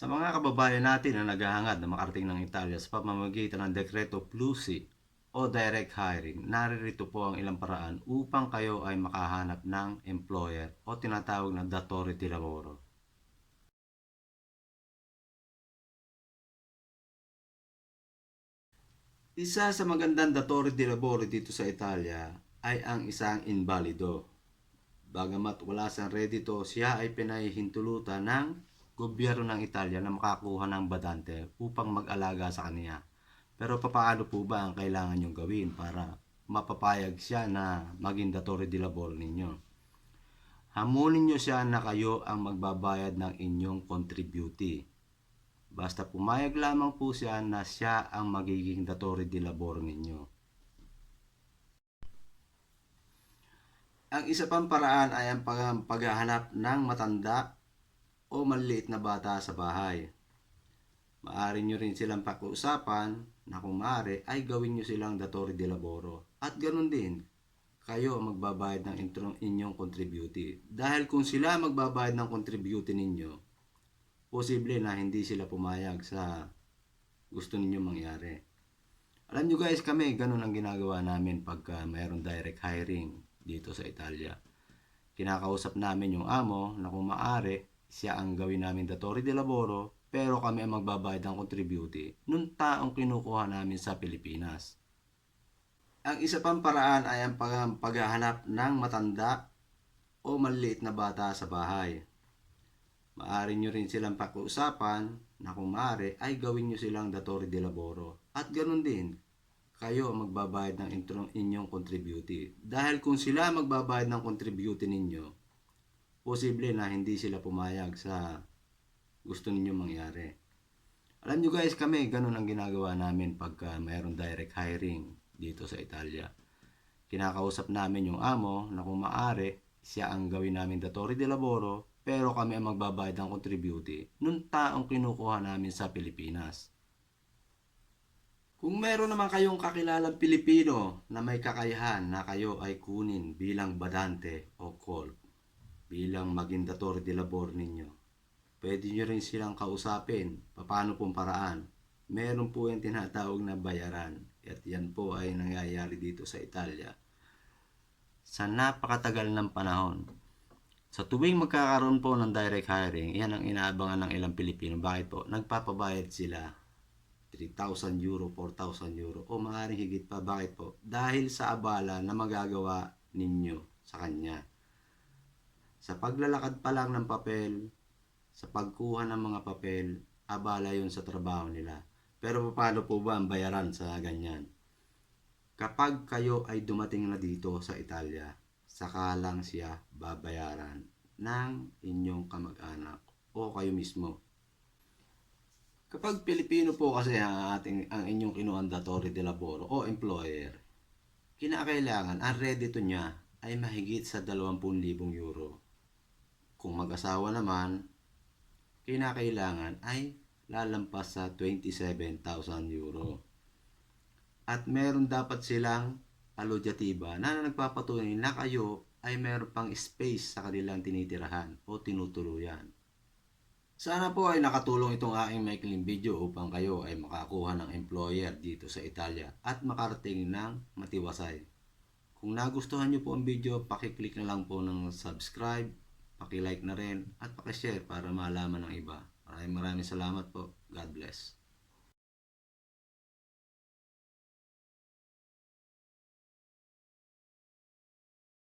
Sa mga kababayan natin na naghahangad na makarating ng Italia sa pamamagitan ng Dekreto Plusi o direct hiring, naririto po ang ilang paraan upang kayo ay makahanap ng employer o tinatawag na datore di lavoro. Isa sa magandang datore di lavoro dito sa Italia ay ang isang invalido. Bagamat wala siyang redito, siya ay pinahihintulutan ng gobyerno ng Italia na makakuha ng badante upang mag-alaga sa kanya. Pero papaano po ba ang kailangan niyong gawin para mapapayag siya na maging datore di labor ninyo? Hamunin niyo siya na kayo ang magbabayad ng inyong contributi. Basta pumayag lamang po siya na siya ang magiging datore di labor ninyo. Ang isa pang paraan ay ang pag- paghahanap ng matanda o maliliit na bata sa bahay. Maaari nyo rin silang pakiusapan na kung maaari ay gawin nyo silang datore de laboro. At ganun din, kayo magbabayad ng inyong contributi. Dahil kung sila magbabayad ng contributi ninyo, posible na hindi sila pumayag sa gusto ninyo mangyari. Alam nyo guys, kami ganun ang ginagawa namin pagka mayroong direct hiring dito sa Italia. Kinakausap namin yung amo na kung maaari, siya ang gawin namin datore de laboro, pero kami ang magbabayad ng contributi nung taong kinukuha namin sa Pilipinas. Ang isa pang paraan ay ang pag- paghahanap ng matanda o maliliit na bata sa bahay. Maaari nyo rin silang pakiusapan na kung maaari ay gawin nyo silang datore de laboro. At ganun din, kayo ang magbabayad ng inyong contributi. Dahil kung sila magbabayad ng contributi ninyo, posible na hindi sila pumayag sa gusto ninyo mangyari. Alam nyo guys, kami ganun ang ginagawa namin pagka mayroong direct hiring dito sa Italia. Kinakausap namin yung amo na kung maaari, siya ang gawin namin datore de laboro, pero kami ang magbabayad ng contributi nung taong kinukuha namin sa Pilipinas. Kung meron naman kayong kakilalang Pilipino na may kakayahan na kayo ay kunin bilang badante o call, bilang maging datore de labor ninyo, pwede nyo rin silang kausapin paano pong paraan. Meron po yung tinatawag na bayaran at yan po ay nangyayari dito sa Italia sa napakatagal ng panahon. Sa tuwing magkakaroon po ng direct hiring, yan ang inaabangan ng ilang Pilipino. Bakit po? Nagpapabayad sila 3,000 euro, 4,000 euro o maaaring higit pa. Bakit po? Dahil sa abala na magagawa ninyo sa kanya. Sa paglalakad pa lang ng papel, sa pagkuha ng mga papel, abala yun sa trabaho nila. Pero paano po ba ang bayaran sa ganyan? Kapag kayo ay dumating na dito sa Italia, saka lang siya babayaran ng inyong kamag-anak o kayo mismo. Kapag Pilipino po kasi ang ating ang inyong kinuha datore de laboro o employer, kinakailangan ang redito niya ay mahigit sa 20,000 euro. Kung mag-asawa naman, kinakailangan ay lalampas sa 27,000 euro. At meron dapat silang alodyatiba na nagpapatunay na kayo ay meron pang space sa kanilang tinitirahan o tinutuluyan. Sana po ay nakatulong itong aking maikling video upang kayo ay makakuha ng employer dito sa Italia at makarating ng matiwasay. Kung nagustuhan nyo po ang video, pakiclick na lang po ng subscribe, pakilike na rin at pakishare para malaman ng iba. Maraming maraming salamat po. God bless.